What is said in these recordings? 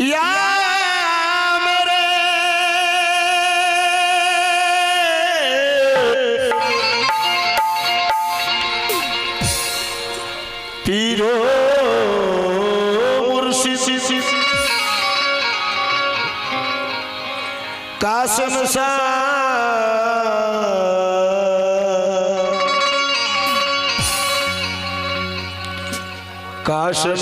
या मेरे। पीरो मुर्शिद कासम सा। কাশম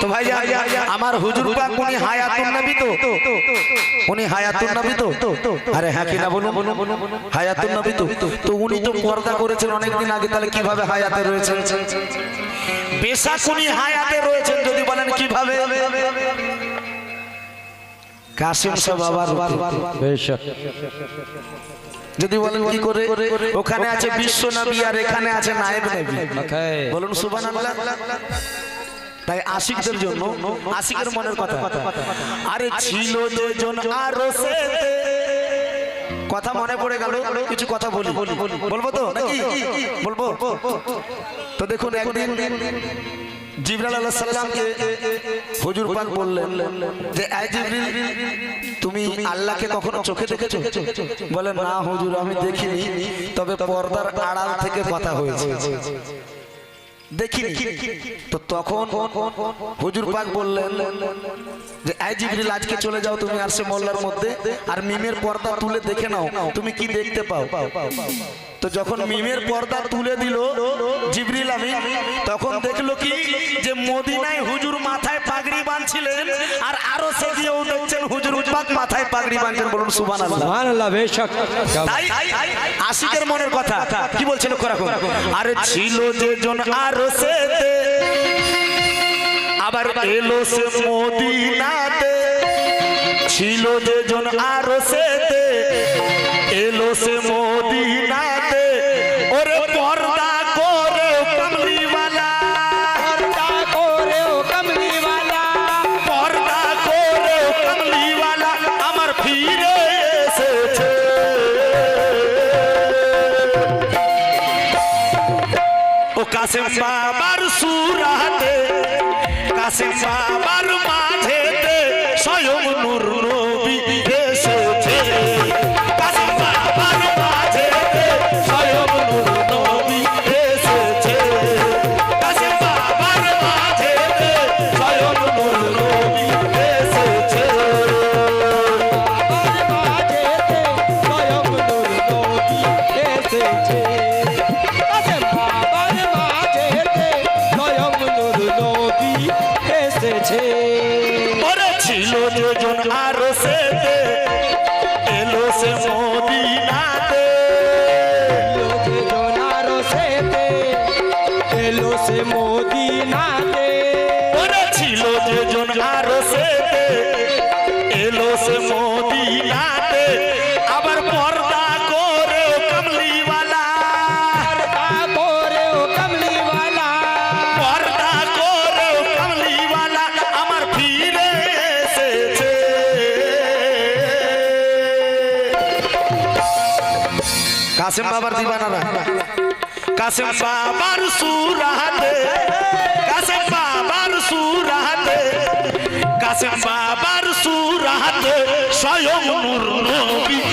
তো ভাই আমার হুজুর পাক উনি হায়াতুন নবী তো। উনি হায়াতুন নবী তো। আরে হ্যাঁ কি না বলুন? হায়াতুন নবী তো। তো। উনি তো পর্দা করেছেন অনেকদিন আগে তাহলে কীভাবে হায়াতে রয়েছেন? বেশাক উনি হায়াতে রয়েছেন যদি বলেন কীভাবে? কাসিম সাহেব আবার যদি বলেন কি করে? ওখানে আছে বিশ্ব নবী আর এখানে আছে নায়েব নবী। বলুন সুবহানাল্লাহ। তাই আশিকদের জন্য আশিকের মনের কথা। আরে ছিল যে জন আরও কথা মনে পড়ে গেল কিছু কথা বলি। বলব তো? নাকি? বলব। তো দেখুন একদিন জিবরাল আলাইহিস সালামকে হুজুর পাক বললেন যে তুমি আল্লাহকে কখনো চোখে দেখেছ? বলেন না হুজুর, আমি দেখিনি, তবে পর্দার আড়াল থেকে কথা হয়েছে। দেখিনি? তো তখন বললেন যে আজকে চলে যাও, তুমি আর সে মোল্লার মধ্যে, আর মিমের পর্দা তুলে দেখে নাও, তুমি কি দেখতে পাও? তো যখন মিমের পর্দা তুলে দিল জিবরিল আমি তখন দেখল কি? মদিনায় হুজুর মাথায় পাগড়ি বাঁধছিলেন আর আরও সে দিয়েও দেখছেন হুজুর পাক মাথায় পাগড়ি বাঁধছেন বলুন সুবহানাল্লাহ। সুবহানাল্লাহ বেশক। তাই আশিকের মনের কথা কি বলছে লক্ষ্য রাখুন? আরে ছিল যে জন আরও সেতে আবার এলো সে মদিনাতে। ছিল যে জন আরও সেতে এলো সে কাসেম বাবার সুরাতে কাসেম বাবার ছিল যোজন আরও সেতে এলো সে মদিনাতে। এলো যে সে এলো সে মদিনাতে। ছিল যে জন আরও কাসেম বাবার দিবানারা কাসেম বাবার সুরাতে কাসেম বাবার সুরাতে কাসেম বাবার সুরাতে স্বয়ং নূর নবী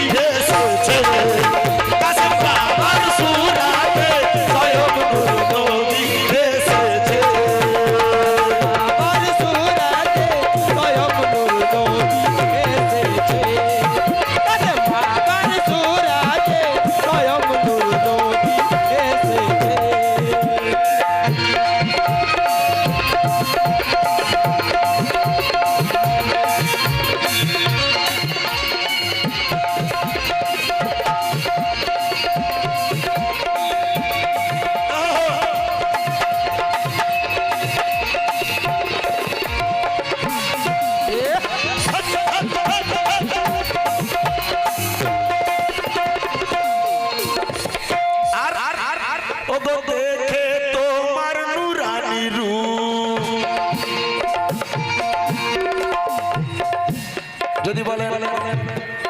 যদি বলে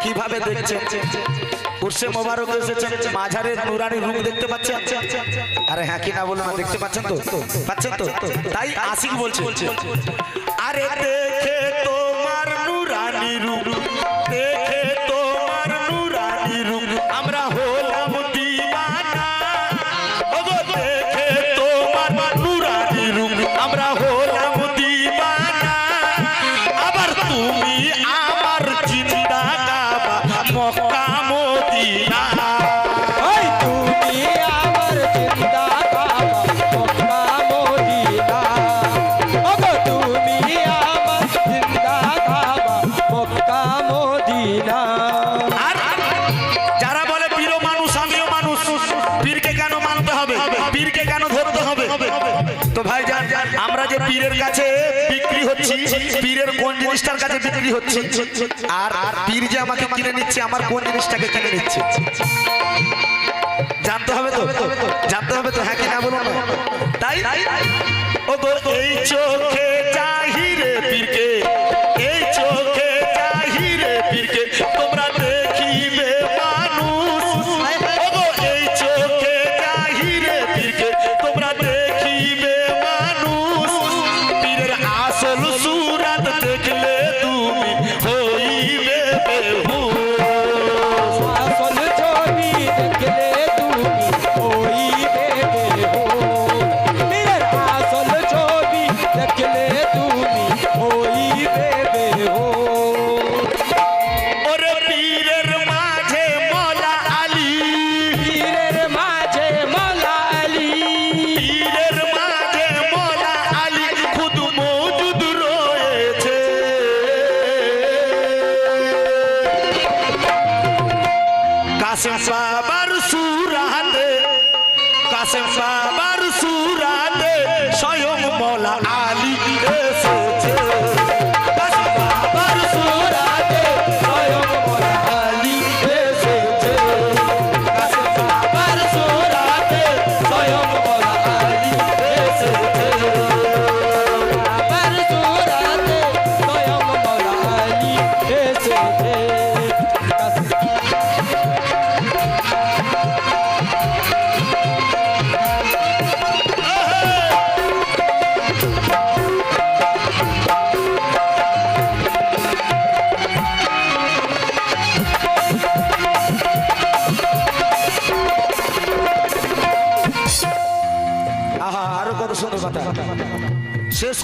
কীভাবে দেখছেন উর্সে মোবারক এসেছেন মাঝারের নুরানি রূপ দেখতে আরে হ্যাঁ কি না বলুন, দেখতে পাচ্ছেন তো? পাচ্ছেন তো? তাই আশিক বলছে। আরে পীরের কোন জিনিসটার কাছে বিক্রি হচ্ছে? আর পীর যে আমাকে কিনে নিচ্ছে, আমার কোন জিনিসটাকে কিনে নিচ্ছে? জানতে হবে তো? জানতে হবে তো? হ্যাঁ কিনা বলুন তাই? ও এই চোখে চাহিরে পীরকে, এই চোখে চাহিরে পীরকে তোমরা দেখিবে মানুষ। ও এই চোখে চাহিরে পীরকে তোমরা দেখিবে মানুষ। পীরের আসল সু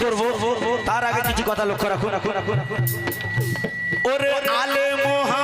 করব। তার আগে কিছু কথা লক্ষ্য রাখুন। ওরে আলে মোহা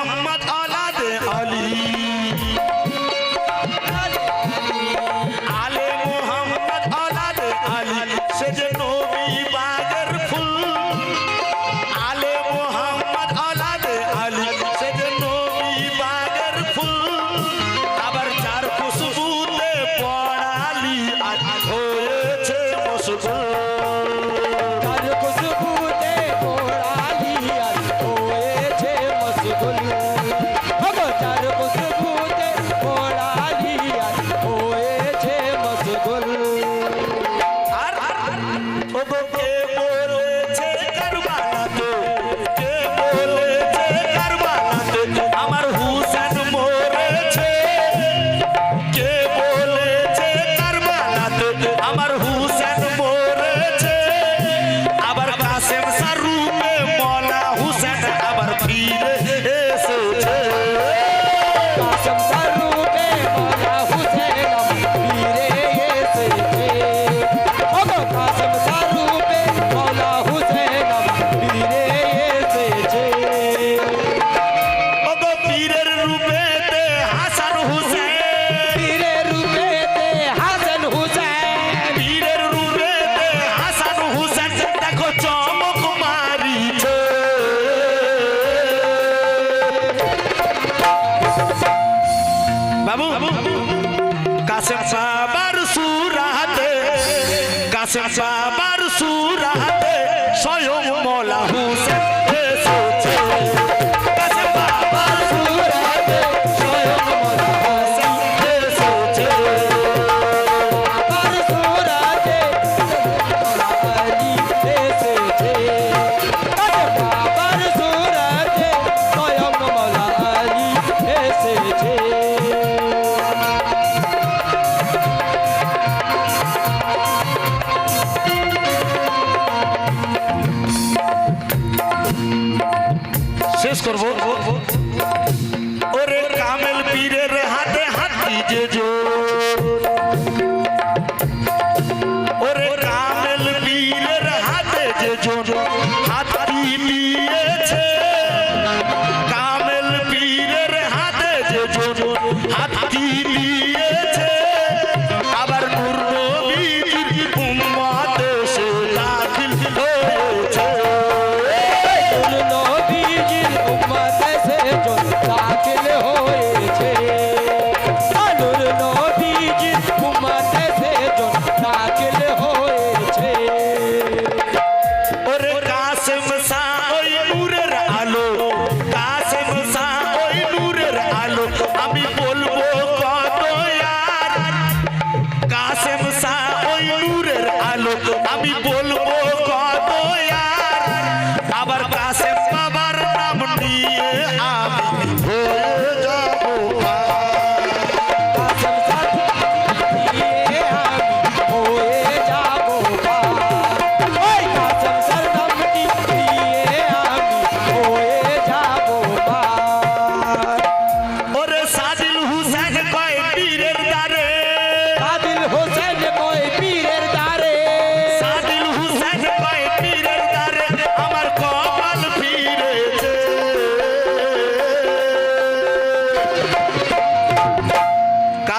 এসেছে বাবার সুরাতে স্বয়ং মোলা হুসেন এসেছে বাবার সুরাতে স্বয়ং মোলা হুসেন এসেছে বাবার সুরাতে মোলা আলী এসেছে বাবার সুরাতে স্বয়ং মোলা আলী এসেছে করব? ওরে কামেল পীরের হাতে হাত যে জোর। ওরে কামেল পীরের হাতে যে জোর।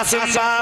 Tá Assembleia. Tá